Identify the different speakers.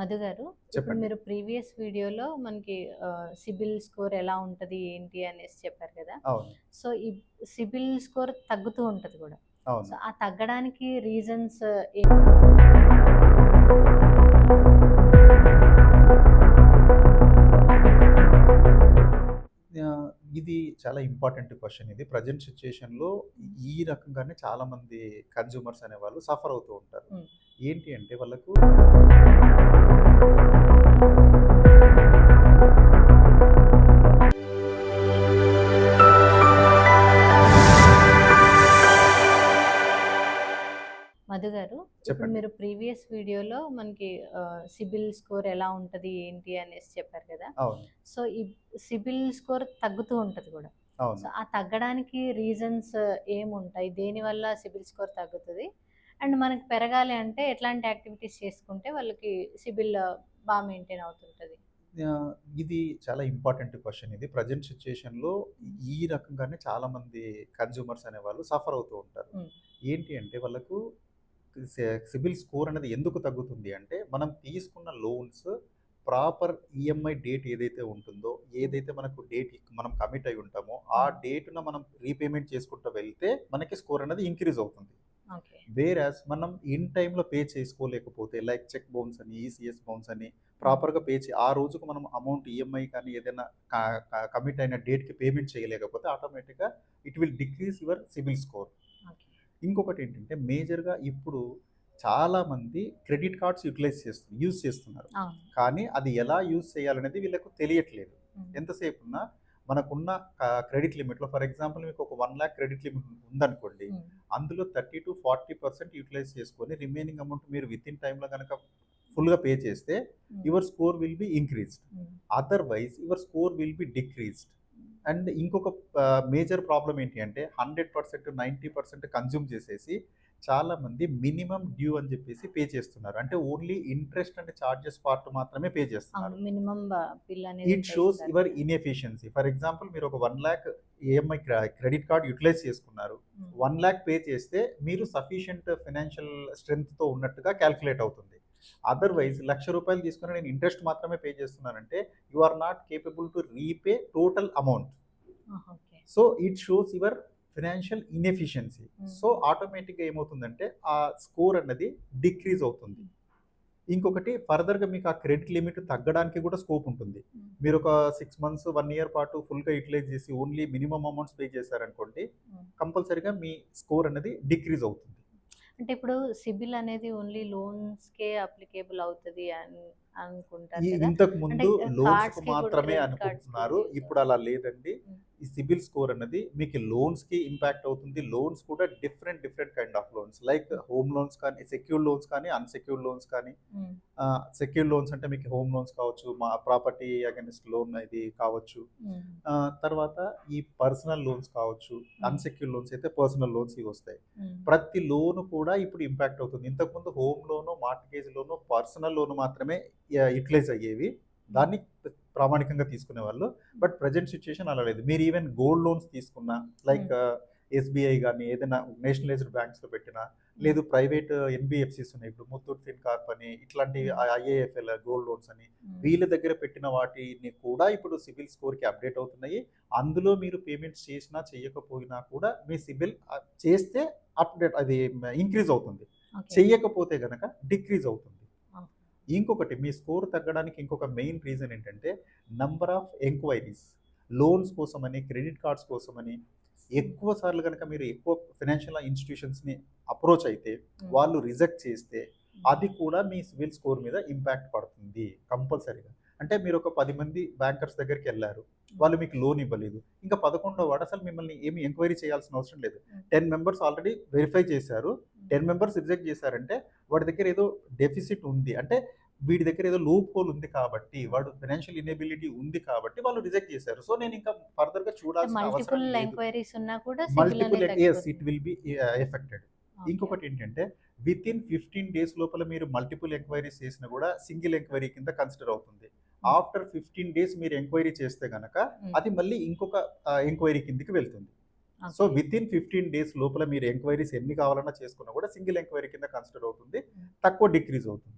Speaker 1: మధు గారు. ఇప్పుడు
Speaker 2: చెప్పండి.
Speaker 1: మీరు ప్రీవియస్ వీడియోలో మనకి సిబిల్ స్కోర్ ఎలా ఉంటది ఏంటి అనేసి చెప్పారు కదా. సో ఈ సిబిల్ స్కోర్ తగ్గుతూ ఉంటది కూడా. సో ఆ తగ్గడానికి రీజన్స్
Speaker 2: ఇది చాలా ఇంపార్టెంట్ క్వశ్చన్ ఇది. ప్రజెంట్ సిచ్యుయేషన్లో ఈ రకంగానే చాలా మంది కన్జ్యూమర్స్ అనే వాళ్ళు సఫర్ అవుతూ ఉంటారు. ఏంటి అంటే వాళ్ళకు
Speaker 1: మధు గారు ఇప్పుడు. మీరు ప్రీవియస్ వీడియోలో మనకి సిబిల్ స్కోర్ ఎలా ఉంటది ఏంటి అనేసి చెప్పారు కదా. సో ఈ సిబిల్ స్కోర్ తగ్గుతూ ఉంటది కూడా. సో ఆ తగ్గడానికి రీజన్స్ ఏముంటాయి? దేనివల్ల సిబిల్ స్కోర్ తగ్గుతుంది? అండ్ మనకి పెరగాలి అంటే ఎట్లాంటి యాక్టివిటీస్ చేసుకుంటే వాళ్ళకి సిబిల్ బాగా మెయింటైన్ అవుతుంటుంది
Speaker 2: ఇది చాలా ఇంపార్టెంట్ క్వశ్చన్ ఇది ప్రజెంట్ సిచ్యుయేషన్లో ఈ రకంగానే చాలా మంది కన్జ్యూమర్స్ అనే వాళ్ళు సఫర్ అవుతూ ఉంటారు. ఏంటి అంటే వాళ్ళకు సిబిల్ స్కోర్ అనేది ఎందుకు తగ్గుతుంది అంటే మనం తీసుకున్న లోన్స్ ప్రాపర్ ఈఎంఐ డేట్ ఏదైతే ఉంటుందో ఏదైతే మనకు డేట్ మనం కమిట్ అయి ఉంటామో ఆ. డేట్న మనం రీపేమెంట్ చేసుకుంటూ వెళ్తే మనకి స్కోర్ అనేది ఇంక్రీజ్ అవుతుంది
Speaker 1: ఓకే.
Speaker 2: వేరాస్ మనం ఇన్ టైంలో పే చేసుకోలేకపోతే లైక్ చెక్ బౌన్స్ అని ఈసీఎస్ బౌన్స్ అని ప్రాపర్గా పే చే ఆ రోజుకు మనం అమౌంట్ ఈఎంఐ కానీ ఏదైనా కమిట్ అయిన డేట్కి పేమెంట్ చేయలేకపోతే ఆటోమేటిక్గా it will decrease your CIBIL score ఇంకొకటి ఏంటంటే మేజర్గా ఇప్పుడు చాలామంది క్రెడిట్ కార్డ్స్ యూటిలైజ్ చేస్తున్నారు యూజ్ చేస్తున్నారు. కానీ అది ఎలా యూజ్ చేయాలనేది వీళ్ళకు తెలియట్లేదు. ఎంతసేపు ఉన్నా మనకున్న క్రెడిట్ లిమిట్లో ఫర్ ఎగ్జాంపుల్ మీకు ఒక వన్ ల్యాక్ క్రెడిట్ లిమిట్ ఉందనుకోండి. అందులో thirty to forty percent utilize చేసుకొని రిమైనింగ్ అమౌంట్ మీరు విత్ ఇన్ టైంలో కనుక ఫుల్గా పే చేస్తే
Speaker 1: ఉమ్.
Speaker 2: Your score will be increased
Speaker 1: um.
Speaker 2: Otherwise your score will be decreased and ఇంకొక మేజర్ ప్రాబ్లం ఏంటి అంటే hundred percent ninety percent consume చేసేసి చాలా మంది మినిమం డ్యూ అని చెప్పేసి పే చేస్తున్నారు. అంటే only interest and charges part మాత్రమే పే చేస్తున్నారు.
Speaker 1: మినిమం బిల్ అనేది
Speaker 2: it shows your inefficiency. For example మీరు ఒక one lakh EMI credit card utilize చేసుకున్నారు. వన్ ల్యాక్ పే చేస్తే మీరు సఫిషియంట్ ఫైనాన్షియల్ స్ట్రెంగ్త్తో ఉన్నట్టుగా క్యాల్కులేట్ అవుతుంది. అదర్వైజ్ లక్ష రూపాయలు తీసుకుని నేను ఇంట్రెస్ట్ మాత్రమే పే చేస్తున్నానంటే you are not capable to repay total amount. So it shows your financial inefficiency
Speaker 1: Hmm.
Speaker 2: So ఆటోమేటిక్గా ఏమవుతుందంటే ఆ స్కోర్ అన్నది డిక్రీజ్ అవుతుంది. ఇంకొకటి ఫర్దర్గా మీకు ఆ క్రెడిట్ లిమిట్ తగ్గడానికి కూడా స్కోప్ ఉంటుంది. మీరు ఒక సిక్స్ మంత్స్ వన్ ఇయర్ పాటు ఫుల్గా యూటిలైజ్ చేసి ఓన్లీ మినిమం అమౌంట్స్ పే చేశారనుకోండి
Speaker 1: Hmm.
Speaker 2: కంపల్సరీగా మీ స్కోర్ అనేది డిక్రీజ్ అవుతుంది.
Speaker 1: అంటే ఇప్పుడు సిబిల్ అనేది ఓన్లీ లోన్స్ కే అప్లికేబుల్ అవుతుంది అని అనుకుంటారు
Speaker 2: ఇంతకు ముందు లోన్స్ మాత్రమే అనుకుంటున్నారు. ఇప్పుడు అలా లేదండి.
Speaker 1: Mm.
Speaker 2: ఈ సిబిల్ స్కోర్ అనేది మీకు లోన్స్కి ఇంపాక్ట్ అవుతుంది. లోన్స్ కూడా different different kind of loans. Like home loans కానీ సెక్యూర్ లోన్స్ కానీ అన్సెక్యూర్డ్ లోన్స్ కానీ. సెక్యూర్ లోన్స్ అంటే మీకు హోమ్ లోన్స్ కావచ్చు మా ప్రాపర్టీ అగెన్స్ట్ లోన్ ఇది కావచ్చు. తర్వాత ఈ పర్సనల్ లోన్స్ కావచ్చు అన్సెక్యూర్ లోన్స్ అయితే పర్సనల్ లోన్స్ ఇవి వస్తాయి. ప్రతి లోన్ కూడా ఇప్పుడు ఇంపాక్ట్ అవుతుంది. ఇంతకుముందు home loan mortgage loan personal loan మాత్రమే యూటిలైజ్ అయ్యేవి. దాన్ని ప్రామాణికంగా తీసుకునే వాళ్ళు బట్ ప్రజెంట్ సిచ్యుయేషన్ అలా లేదు. మీరు ఈవెన్ గోల్డ్ లోన్స్ తీసుకున్నా లైక్ ఎస్బీఐ కానీ ఏదైనా నేషనలైజ్డ్ బ్యాంక్స్లో పెట్టినా లేదు ప్రైవేట్ ఎన్బిఎఫ్సిస్ ఉన్నాయి. ఇప్పుడు ముత్తూట్ ఫిన్ కార్ప్ అని ఇట్లాంటి ఐఏఎఫ్ఎల్ గోల్డ్ లోన్స్ అని
Speaker 1: ఉమ్.
Speaker 2: వీళ్ళ దగ్గర పెట్టిన వాటిని కూడా ఇప్పుడు సిబిల్ స్కోర్కి అప్డేట్ అవుతున్నాయి. అందులో మీరు పేమెంట్స్ చేసినా చేయకపోయినా కూడా మీ సిబిల్ చేస్తే అప్డేట్ అది ఇంక్రీజ్ అవుతుంది.
Speaker 1: ఓకే.
Speaker 2: చెయ్యకపోతే గనక డిక్రీజ్ అవుతుంది. ఇంకొకటి మీ స్కోర్ తగ్గడానికి ఇంకొక మెయిన్ రీజన్ ఏంటంటే నంబర్ ఆఫ్ ఎంక్వైరీస్ లోన్స్ కోసమని క్రెడిట్ కార్డ్స్ కోసమని ఎక్కువ సార్లు కనుక మీరు ఎక్కువ ఫైనాన్షియల్ ఇన్స్టిట్యూషన్స్ని అప్రోచ్ అయితే. వాళ్ళు రిజెక్ట్ చేస్తే అది కూడా మీ సివిల్ స్కోర్ మీద ఇంపాక్ట్ పడుతుంది కంపల్సరీగా. అంటే మీరు ఒక పది మంది బ్యాంకర్స్ దగ్గరికి వెళ్ళారు వాళ్ళు మీకు లోన్ ఇవ్వలేదు ఇంకా పదకొండో వాడు అసలు మిమ్మల్ని ఏమి ఎంక్వైరీ చేయాల్సిన అవసరం లేదు. టెన్ మెంబర్స్ ఆల్రెడీ వెరిఫై చేశారు టెన్ మెంబర్స్ రిజెక్ట్ చేశారంటే వాడి దగ్గర ఏదో డెఫిసిట్ ఉంది. అంటే వీడి దగ్గర ఏదో లూప్ హోల్ ఉంది కాబట్టి వాడు ఫైనాన్షియల్ ఇనేబిలిటీ ఉంది కాబట్టి వాళ్ళు రిజెక్ట్ చేశారు సో నేను ఇంకా ఫర్దర్గా చూడాల్సిన అవసరం
Speaker 1: మల్టిపుల్
Speaker 2: లేదు
Speaker 1: ఎంక్వైరీస్ ఉన్నా కూడా సిబిల్
Speaker 2: మల్టిపుల్
Speaker 1: అనేది
Speaker 2: ఎస్
Speaker 1: తగ్గిపోతుంది.
Speaker 2: It will be affected. ఇంకొకటి ఏంటంటే విత్ ఇన్ ఫిఫ్టీన్ డేస్ లోపల మీరు మల్టిపుల్ ఎంక్వైరీస్ చేసినా కూడా సింగిల్ ఎంక్వైరీ కింద కన్సిడర్ అవుతుంది ఆఫ్టర్ ఫిఫ్టీన్ డేస్ మీరు ఎంక్వైరీ చేస్తే గనక
Speaker 1: ఉమ్.
Speaker 2: అది మళ్ళీ ఇంకొక ఎంక్వైరీ కిందికి వెళ్తుంది. So within fifteen days లోపల మీరు ఎంక్వైరీస్ ఎన్ని కావాలన్నా చేసుకున్నా కూడా సింగిల్ ఎంక్వైరీ కింద కన్సిడర్ అవుతుంది
Speaker 1: Mm.
Speaker 2: తక్కువ డిక్రీజ్ అవుతుంది